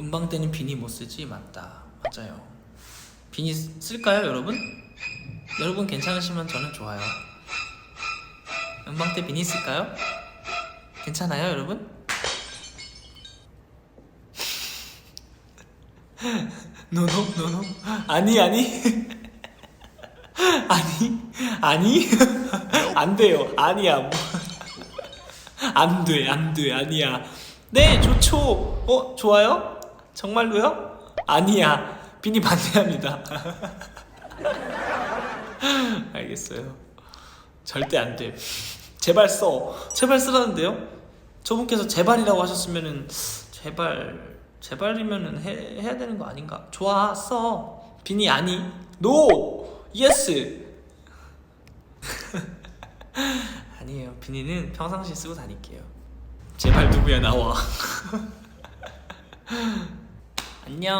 음방 때는 비니 못 쓰지? 맞다. 맞아요. 비니 쓰- 쓸까요 여러분? 여러분 괜찮으시면 저는 좋아요. 음방 때 비니 쓸까요? 괜찮아요 여러분? 노노 노노. 아니 아니. 아니 아니? 안 돼요. 아니야. 뭐. 안돼 안돼. 아니야. 네 좋죠. 어 좋아요 정말로요? 아니야. 비니 반대합니다. 알겠어요. 절대 안 돼. 제발 써. 제발 쓰라는데요? 저분께서 제발이라고 하셨으면은 제발 제발이면은 해, 해야 되는 거 아닌가? 좋아 써. 비니 아니. 노 예스 아니에요. 비니는 평상시에 쓰고 다닐게요. 제발 누구야 나와 안녕